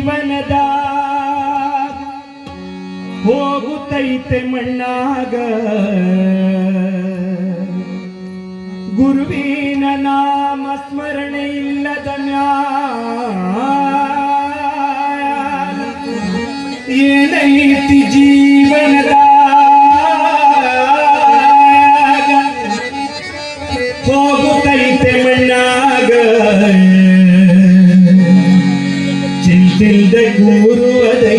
ಜೀವನದ ಹೋಗುತ್ತೈತೆ ಮಣ್ಣಾಗ. ಗುರುವಿನ ನಾಮ ಸ್ಮರಣೆ ಇಲ್ಲದ ಏನೈತಿ ಜೀವನದ கூறுவதை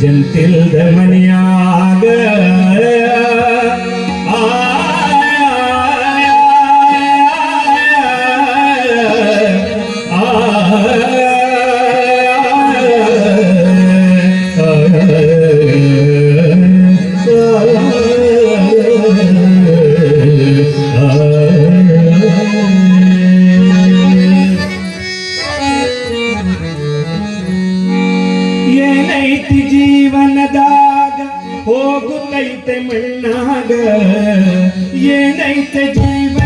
ஜந்தில் தமனியா கை தமிழ்நாடு இணைத்த ஜீவன்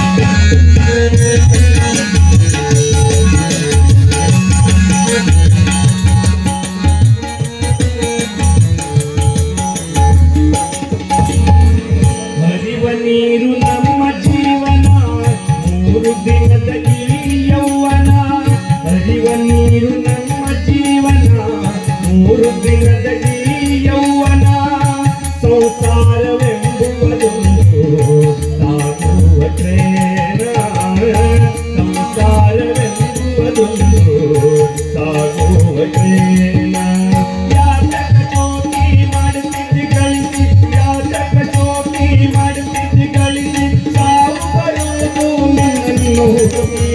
பூமி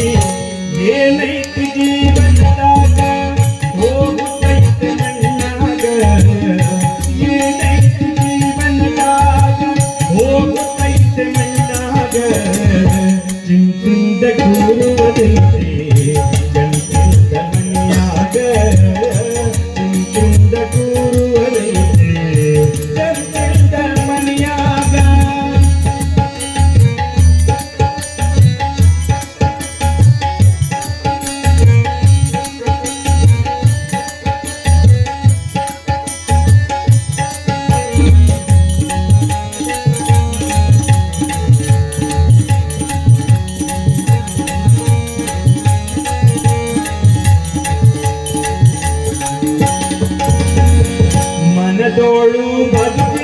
ஏனை ಬದುಕಿದೋಳು ಬದುಕು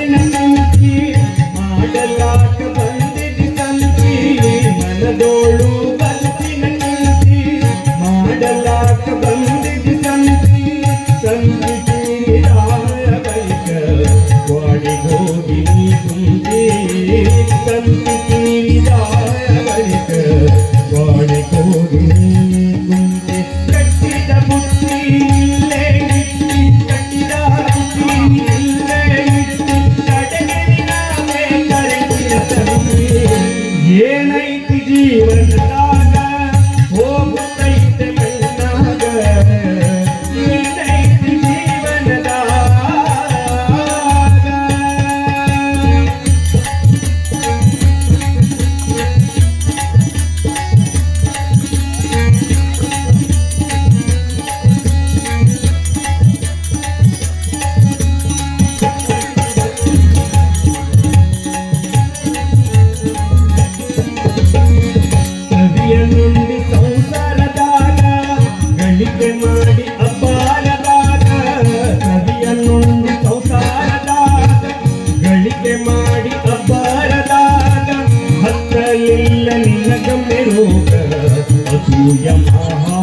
ಮಾಡಿ ಅಪಾರದಾಗ ನದಿಯ ನುಂಡಿ ಗಳಿಕೆ ಮಾಡಿ ಅಪಾರದಾಗ ಹತ್ತಲಿಲ್ಲ ನಿನ್ನ ಗಮ್ಯ ರೋಗ ಅಸೂಯ ಮಹಾ